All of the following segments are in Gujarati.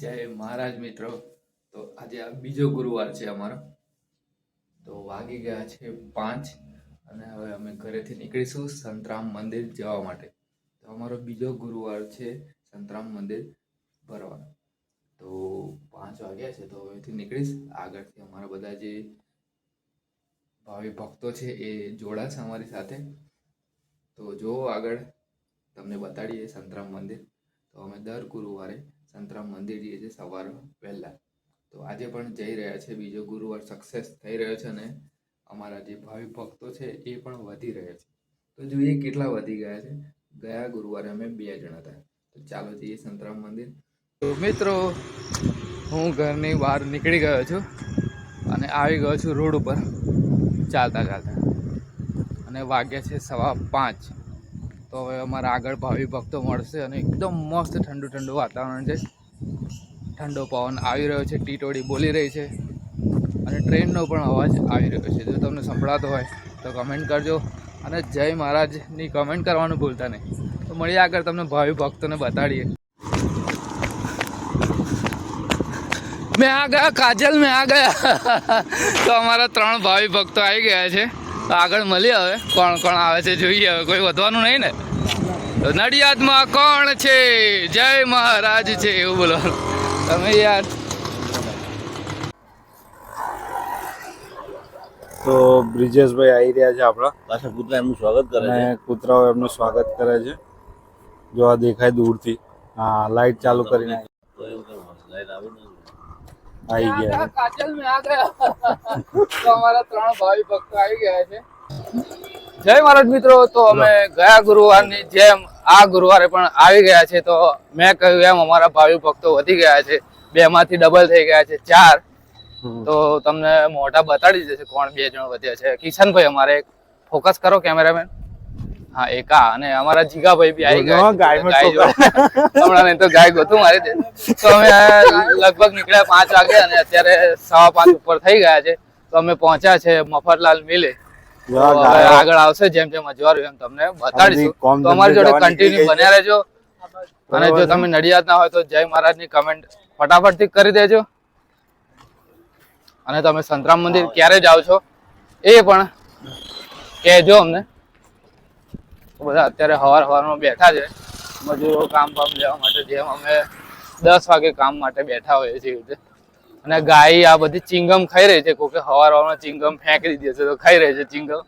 જય મહારાજ મિત્રો. તો આજે આ બીજો ગુરુવાર છે અમારો. તો વાગી ગયા છે પાંચ અને હવે અમે ઘરેથી નીકળીશું સંતરામ મંદિર જવા માટે. તો અમારો બીજો ગુરુવાર છે સંતરામ મંદિર ભરવાનો. તો પાંચ વાગ્યા છે તો હવેથી નીકળીશ. આગળથી અમારા બધા જે ભાવિ ભક્તો છે એ જોડાશે અમારી સાથે. તો જો આગળ, તમને બતાડીએ સંતરામ મંદિર. તો અમે દર ગુરુવારે સંતરામ મંદિર જઈએ છીએ સવાર વહેલા. તો આજે પણ જઈ રહ્યા છે. બીજો ગુરુવાર સક્સેસ થઈ રહ્યો છે અને અમારા જે ભાવિ ભક્તો છે એ પણ વધી રહ્યા છે. તો જોઈએ કેટલા વધી ગયા છે. ગયા ગુરુવારે અમે બે જણા હતા. તો ચાલો જઈએ સંતરામ મંદિર. તો મિત્રો, હું ઘરની બહાર નીકળી ગયો છું અને આવી ગયો છું રોડ ઉપર ચાલતા ચાલતા. અને વાગ્યા છે સવા પાંચ. તો હવે અમારા આગળ ભાવિ ભક્તો મળશે અને એકદમ મસ્ત ઠંડુ ઠંડુ વાતાવરણ છે. ઠંડો પવન આવી રહ્યો છે ટીટોડી બોલી રહી છે. અને ટ્રેનનો પણ અવાજ આવી રહ્યો છે. જો તમને સંભળાતો હોય તો કમેન્ટ કરજો અને જય મહારાજની કમેન્ટ કરવાનું ભૂલતા નહીં. તો મળીએ આગળ તમને ભાવિ ભક્તોને બતાડીએ. મેં આ ગયા, કાજલ મેં આ ગયા. તો અમારા ત્રણ ભાવિ ભક્તો આવી ગયા છે. આગળ મળીએ હવે. કોણ કોણ આવે છે જોઈએ હવે. કોઈ વધવાનું નહીં ને? નડિયાદમાં કોણ છે? જય મહારાજ છે એવું બોલો. તમે યાર. તો બ્રિજેશભાઈ આવી રહ્યા છે આપણા. પાછા કૂતરા એમનું સ્વાગત કરે છે. કૂતરાઓ એમનું સ્વાગત કરે છે. જો આ દેખાય દૂરથી. હા લાઈટ ચાલુ કરીને તો એવું કરવું લાઈટ આવે ગયા. છે. કાજલ મેં આ ગયા. તો અમારા ત્રણ ભાઈ ભક્તો આવી ગયા છે. જય મહારાજ મિત્રો તો અમે ગયા ગુરુવારની જેમ આ ગુરુવારે પણ આવી ગયા છે. તો મેં કહ્યું એમ અમારા ભાવિ ભક્તો વધી ગયા છે. બે માંથી ડબલ થઈ ગયા છે ચાર. તો તમને મોઢા બતાડી દેશે કોણ બે જણ વધ્યા છે. કિશનભાઈ અમારે ફોકસ કરો કેમેરામેન હા એકા અને અમારા જીગાભાઈ બી આવી ગયા ગાય હમણાં નહીં તો ગાય ગોતું મારી દે. તો અમે લગભગ નીકળ્યા પાંચ વાગે અને અત્યારે સવા પાંચ ઉપર થઈ ગયા છે. તો અમે પહોંચ્યા છે મફતલાલ મિલે. આગળ આવશે જેમ જેમ અજવાર એમ તમને બતાડીશું. તો અમારી જોડે કન્ટિન્યુ બન્યા રહેજો. અને જો તમે નડિયાદ ના હોય તો જય મહારાજની કમેન્ટ ફટાફટથી કરી દેજો. અને તમે સંતરામ મંદિર ક્યારે જાઓ છો? એ પણ કહેજો અમને. બધા અત્યારે હવાર હવારમાં બેઠા છે. મજૂરો કામ બામ લેવા માટે જેમ અમે દસ વાગે કામ માટે બેઠા હોઈએ છીએ રીતે. અને ગાય આ બધી ચિંગમ ખાઈ રહી છે. કોઈ હવાર હવારમાં ચિંગમ ફેંકી દે છે તો ખાઈ રહી છે ચિંગમ.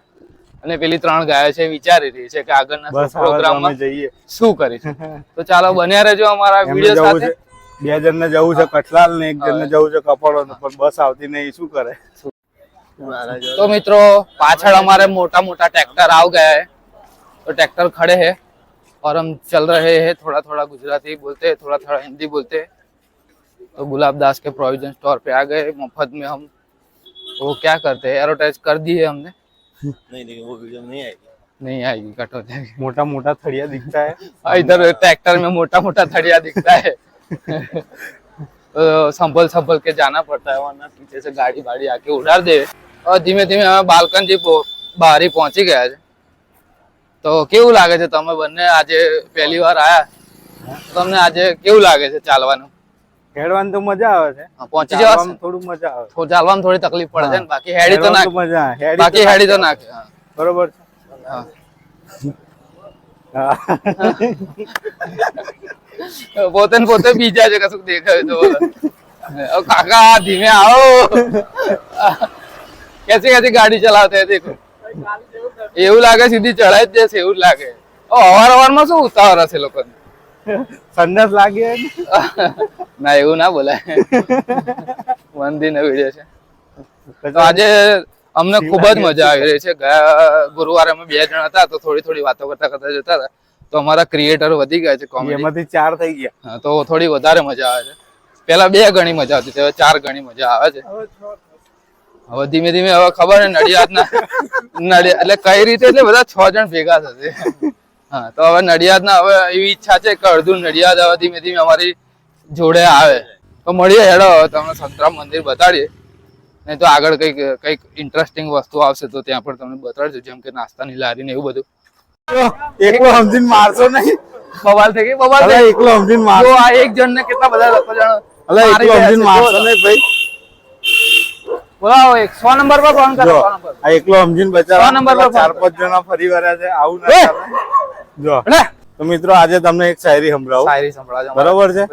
અને પેલી ત્રણ ગાયો છે વિચારી રહી છે કે આગળના પ્રોગ્રામમાં જઈએ. શું કરીશું તો ચાલો બન્યા રહેજો અમારા વીડિયો સાથે. બે જણને જવું છે કઠલાલ ને એક જણને જવું છે કપડો પણ બસ આવતી નહીં શું કરે? તો મિત્રો પાછળ અમારે મોટા મોટા ટ્રેક્ટર આવ ગયા तो ट्रैक्टर खड़े है और हम चल रहे हैं थोड़ा थोड़ा गुजराती बोलते हैं थोड़ा थोड़ा हिंदी बोलते हैं। तो गुलाब दास के प्रोविज़न स्टोर पे आ गए मुफ़्त में हम तो वो क्या करते हैं एडवर्टाइज कर दी है हमने। नहीं नहीं वो वीडियो नहीं आएगी। नहीं आएगी कट हो जाएगी। मोटा मोटा थड़िया दिखता है। हाँ, इधर ट्रैक्टर में मोटा मोटा थड़िया दिखता है। तो संभल संभल के जाना पड़ता है वरना पीछे से गाड़ी बाड़ी आके उड़ा दे। और धीमे धीमे हमें बालकन जी बाहर ही पहुँच ही गया है। તો કેવું લાગે છે તમે બંને આજે પહેલી વાર આયા? તમને આજે કેવું લાગે છે ચાલવાનું? હેડવાનું તો મજા આવે છે. પહોંચી જવા થોડું મજા આવે. ચાલવાનું થોડી તકલીફ પડે છે બાકી હેડી તો નાખે. મજા બાકી હેડી તો નાખે બરોબર છે. પોતે ને પોતે બીજા છે કશું દેખાય તો કાકા ધીમે આવો. કેસી કેસી ગાડી ચલાવતા દેખો. એવું લાગે સીધી ચડાઈ જ જશે એવું લાગે. ઓ અવારમાં શું ઉતાવળ હશે લોકો સંડાસ લાગે ના એવું ના બોલાય. મંદિર નો વીડિયો છે. તો આજે અમને ખૂબ જ મજા આવી રહી છે. ગયા ગુરુવારે અમે બે જણ હતા તો થોડી થોડી વાતો કરતા કરતા જતા હતા. તો અમારા ક્રિએટર વધી ગયા છે કોમેડી એમાંથી ચાર થઈ ગયા. તો થોડી વધારે મજા આવે છે. પેલા બે ગણી મજા આવતી હવે ચાર ગણી મજા આવે છે. હવે ધીમે ધીમે હવે ખબર ને નડિયાદના નડિયાદ એટલે કઈ રીતે એટલે બધા છ જણ ભેગા થશે. હા તો હવે નડિયાદના હવે એવી ઈચ્છા છે કે અડધું નડિયાદ હવે ધીમે ધીમે અમારી જોડે આવે. તો મળીએ હેડો તમને સંતરામ મંદિર બતાડીએ. નહીં તો આગળ કંઈક કંઈક ઇન્ટરેસ્ટિંગ વસ્તુ આવશે તો ત્યાં પણ તમને બતાડજો જેમ કે નાસ્તાની લારી ને એવું બધું. એકલો સમજીને મારશો નહીં. બવાલ થઈ ગઈ બવાલ. એકલો સમજીને મારશો આ એક જણ ને કેટલા બધા લોકો જણ? એકલો સમજીને મારશો નહીં ભાઈ. બોલાવો એક સો નંબર પર ફોન કરો આ એકલો સમજીને બચારા સો નંબર પર ચાર પાંચ જણા ફરી વર્યા છે આવું ના જો. તો મિત્રો આજે તમને એક શાયરી સંભળાવું. શાયરી સંભળાવજો બરાબર છે?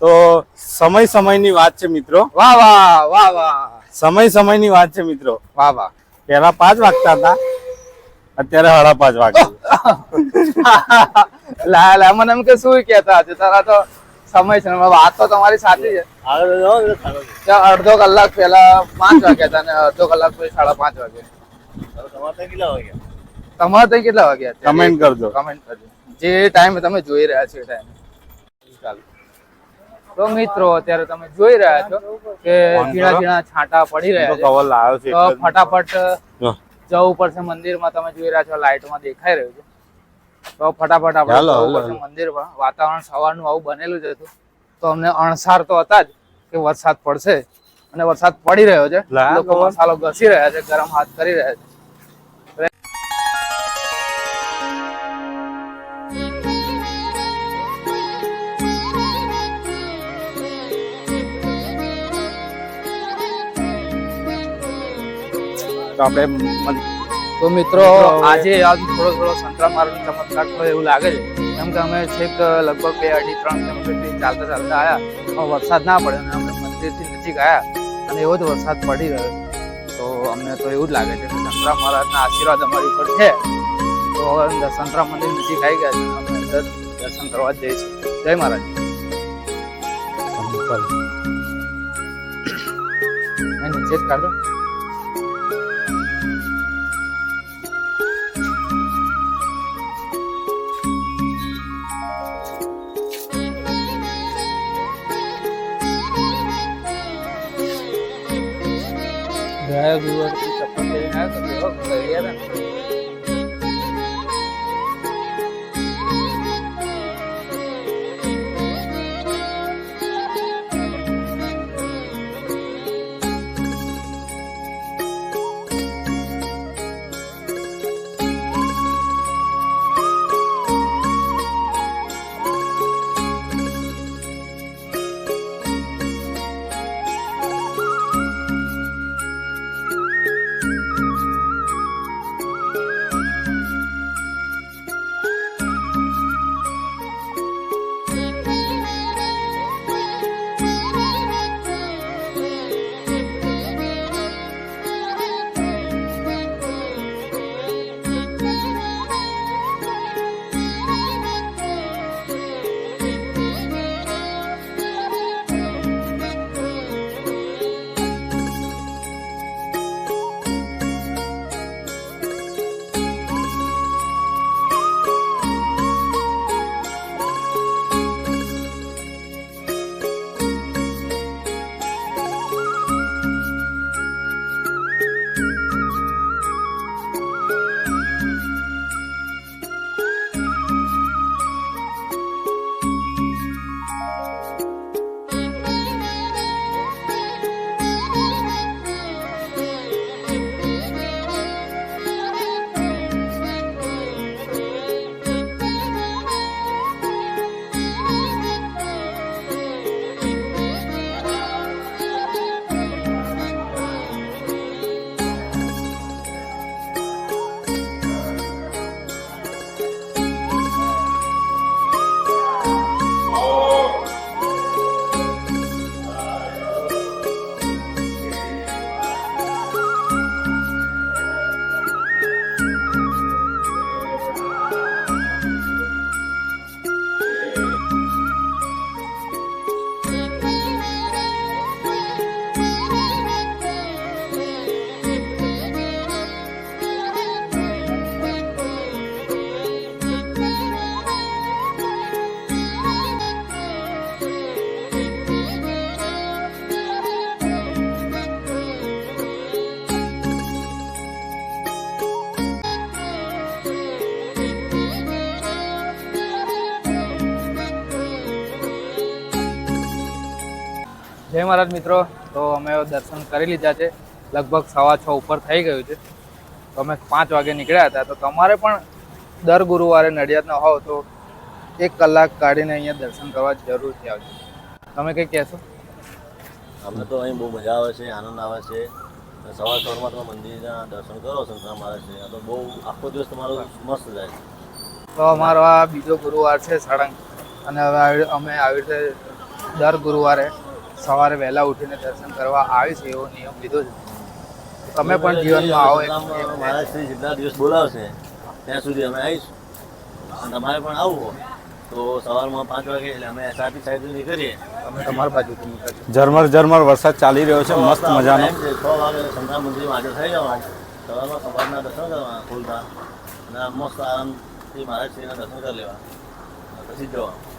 તો સમય સમયની વાત છે મિત્રો. વાહ વાહ વાહ વાહ. સમય સમયની વાત છે મિત્રો. વાહ વાહ. પહેલા પાંચ વાગતા હતા અત્યારે સાડા પાંચ વાગે. લા લા મને એમ કે શું કેતા છે તારા તો સમય છે વાત તો તમારી સાચી છે. અડધો કલાક પહેલા પાંચ વાગ્યા હતા ને અડધો કલાક પછી સાડા પાંચ વાગે તમારે ત્યાં કેટલા વાગ્યા? તમારે ત્યાં કેટલા વાગ્યા કમેન્ટ કરજો. કમેન્ટ કરજો. જે ટાઈમે તમે જોઈ રહ્યા છો એ ટાઈમે ચાલો. તો મિત્રો અત્યારે તમે જોઈ રહ્યા છો કે ઝીણા ઝીણા છાંટા પડી રહ્યા છે કવર લાવ્યો છે ફટાફટ જવું પડશે મંદિરમાં તમે જોઈ રહ્યા છો લાઈટમાં દેખાઈ રહ્યું છે. તો ફટાફટ આપણે મંદિરમાં. વાતાવરણ સવારનું આવું બનેલું જ હતું. તો અમને અણસાર તો હતા જ કે વરસાદ પડશે. અને વરસાદ પડી રહ્યો છે. લોકો મસાલો ઘસી રહ્યા છે ગરમ હાથ કરી રહ્યા છે. આપણે તો મિત્રો આજે આજ થોડો થોડો સંતરા માર્ગ ચમત્કાર થયો એવું લાગે છે. કેમ કે અમે છેક લગભગ બે અઢી ત્રણ કિલોમીટરથી ચાલતા ચાલતા આવ્યા વરસાદ ના પડ્યો અને અમે મંદિરથી નજીક આવ્યા અને એવો જ વરસાદ પડી રહ્યો તો અમને તો એવું જ લાગે છે કે સંતરા મહારાજના આશીર્વાદ અમારી ઉપર છે. તો હવે સંતરા મંદિર નજીક આવી ગયા છે અમે અંદર દર્શન કરવા જઈશું જય મહારાજ. મેં નીચે જ કાઢો. ગયા ગુરુવારથી ચપ્પલ પહેરીને આવ્યો તો કેવો જય મહારાજ મિત્રો. તો અમે દર્શન કરી લીધા છે. લગભગ સવા છ ઉપર થઈ ગયું છે. તો અમે પાંચ વાગે નીકળ્યા હતા. તો તમારે પણ દર ગુરુવારે નડિયાદના હોવ તો એક કલાક કાઢીને અહીંયા દર્શન કરવા જરૂરથી આવજો. તમે કંઈ કહેશો? અમને તો અહીં બહુ મજા આવે છે આનંદ આવે છે. સવાર સવારમાં તમે મંદિરના દર્શન કરો સંતરામ મહારાજ છે. તો બહુ આખો દિવસ તમારો મસ્ત જાય છે. તો અમારો આ બીજો ગુરુવાર છે સળંગ. અને હવે આવી- અમે આવી રીતે દર ગુરુવારે સવારે વહેલા ઉઠીને દર્શન કરવા આવીશ એવો નિયમ લીધો છે. તમે પણ જીવનમાં આવો મહારાજ શ્રી જેટલા દિવસ બોલાવશે ત્યાં સુધી અમે આવીશું. તમારે પણ આવવું. તો સવારમાં પાંચ વાગે એટલે અમે સાથી સાઈડ નીકળીએ. તમે તમારી નીકળજો ઝરમર ઝરમર વરસાદ ચાલી રહ્યો છે મસ્ત મજાનો. છ વાગે સંતરામ મંદિરમાં હાજર થઈ જવાનું. સવારમાં સવારના દર્શન કરવા ખુલતા. અને મસ્ત આરામથી મહારાજશ્રીના દર્શન કરી લેવા પછી જવા જવાનું.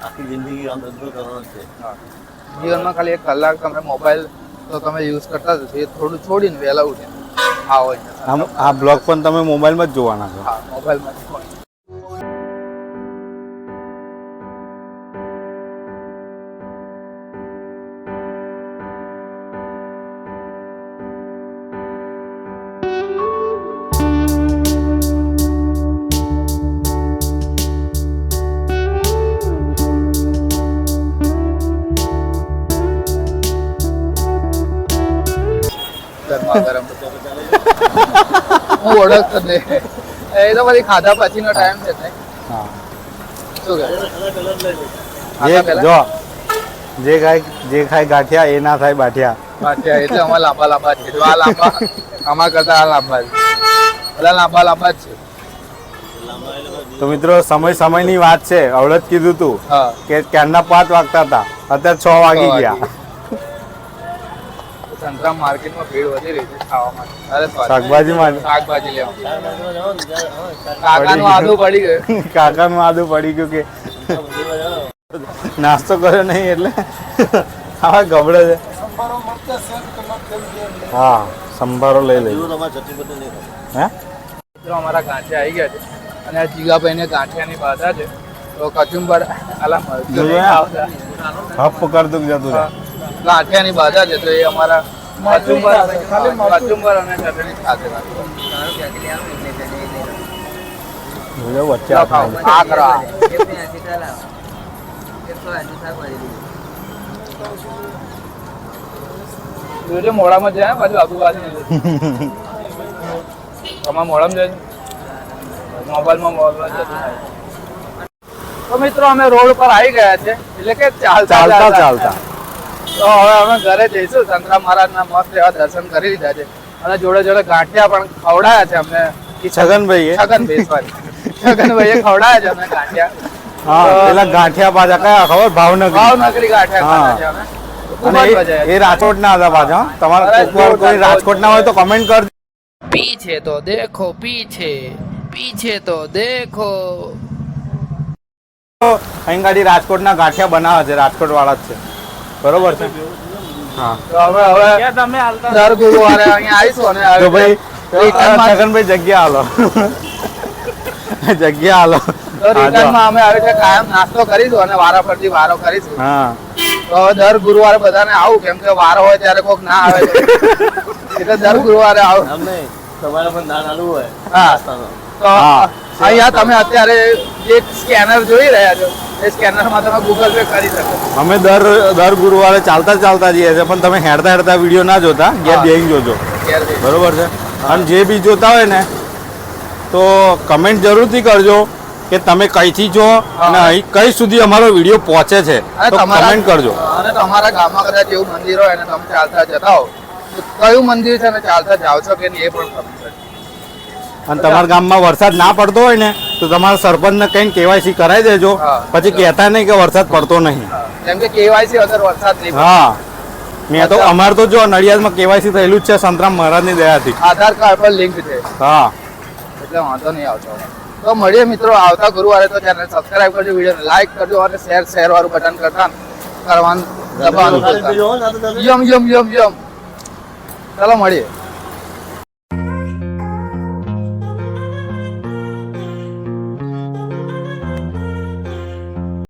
આખી જિંદગી આમ ધંધો કરવાનો છે. હા. જીવનમાં ખાલી એક કલાક તમે મોબાઈલ તો તમે યુઝ કરતા જ એ થોડું છોડીને વહેલા ઉઠીને આ હોય આ બ્લોગ પણ તમે મોબાઈલમાં જ જોવાના છો. હા મોબાઈલમાં ગરમા હું ઓળખતો જ નહીં એ તો પછી ખાધા પછીનો ટાઈમ છે હા. શું કહે? જે જો જે ખાય જે ખાય ગાંઠિયા એ ના થાય બાઠિયા. બાઠિયા એટલે અમારા લાંબા લાંબા છે. જો આ લાંબા અમારા કરતા આ લાંબા છે. બધા લાંબા લાંબા જ છે. તો મિત્રો સમય સમયની વાત છે. અવળત કીધું તું કે ક્યારના પાંચ વાગતા હતા. અત્યારે છ વાગી ગયા. સંતરામ માર્કેટમાં ભીડ વધી રહી છે ખાવા માટે. અરે. શાકભાજી લેવા. કાકાનું આદુ પડી ગયું. કાકાનું આદુ પડી ગયું કે નાસ્તો કર્યો નહીં એટલે આવા ગબડે છે. હા સંભારો લઈ લઈ. હે? મિત્રો અમારા કાંઠે આવી ગયા છે. અને આ જીગાભાઈને કાંઠિયાની બાધા છે. તો કચુંબર આલા હપ હે? ખાવતા. જતું રહે. ગાંઠિયાની બાજા છે તો એ અમારા કચુંબર કચુંબર અને ચટણી સાથે મોડામાં જાય બાજુ આજુબાજુ તમારા મોડામાં જાય. મોબાઈલમાં મોબાઈલ. તો મિત્રો અમે રોડ પર આવી ગયા છે. એટલે કે ચાલતા ચાલતા. ચાલતા. તો હવે અમે ઘરે જઈશું. સંતરામ મહારાજના મસ્ત એવા દર્શન કરી લીધા છે. અને જોડે જોડે ગાંઠિયા પણ ખવડાયા છે અમને. છગનભાઈ છગનભાઈ સોરી છગનભાઈએ ખવડાયા છે અમને ગાંઠિયા. એ રાજકોટ ના હતા પાછા તમારા રાજકોટ ના હોય તો કમેન્ટ કર પીછે તો દેખો પીછે. પીછે તો દેખો. અહીં રાજકોટના ગાંઠિયા બનાવે છે રાજકોટ વાળા જ છે. બરોબર છે? હા. તો હવે હવે દર ગુરુવારે અહીંયા આવીશું અને તો ભાઈ છગનભાઈ જગ્યા હાલો. જગ્યા હાલો. તો હા, જો. રિટર્નમાં અમે આવી રીતે કાયમ નાસ્તો કરીશું અને વારા પરથી વારો કરીશું. હા. તો દર ગુરુવારે બધાને આવું કેમ કે વારો હોય ત્યારે કોઈક ના આવે. એટલે દર ગુરુવારે આવું. તમારે પણ દાન આલવું હોય. હા. અહીંયા તમે અત્યારે જે સ્કેનર જોઈ રહ્યા છો એ સ્કેનરમાં તમે ગૂગલ પે કરી શકો. અમે દર દર ગુરુવારે ચાલતા ચાલતા જઈએ છીએ પણ તમે હેડતા હેડતા વીડિયો ના જોતા ઘેર હા. બેંગ જોજો. બરોબર છે? અને જે બી જોતા હોય ને તો કમેન્ટ જરૂરથી કરજો કે તમે કઈથી છો અને અહીં કઈ સુધી અમારો વીડિયો પહોંચે છે. તો કમેન્ટ કરજો. અને તમારા ગામમાં કદાચ એવું મંદિર હોય અને તમે ચાલતા જતા હો તો કયું મંદિર છે અને ચાલતા જાઓ છો કે નહીં એ પણ comment કરજો. અને તમારા ગામમાં વરસાદ ના પડતો હોય ને તો તમારા સરપંચને કઈ કેવાયસી કરાવી દેજો. પછી કહેતા નહીં કે વરસાદ પડતો નહીં. કેમ કે કેવાયસી વગર વરસાદ નહીં હા. મેં તો અમારે તો જો નડિયાદમાં કેવાયસી થયેલું જ છે સંતરામ મહારાજની દયાથી. આધાર કાર્ડ પર લિંક છે. હા. એટલે વાંધો નહીં આવતો. તો મળીએ મિત્રો આવતા ગુરુવારે તો ચેનલ સબસ્ક્રાઇબ કરજો વીડિયો લાઈક કરજો અને શેર શેર વાળું બટન કરતા કરવાનું દબાવવાનું. યમ યમ યમ યમ. ચાલો મળીએ.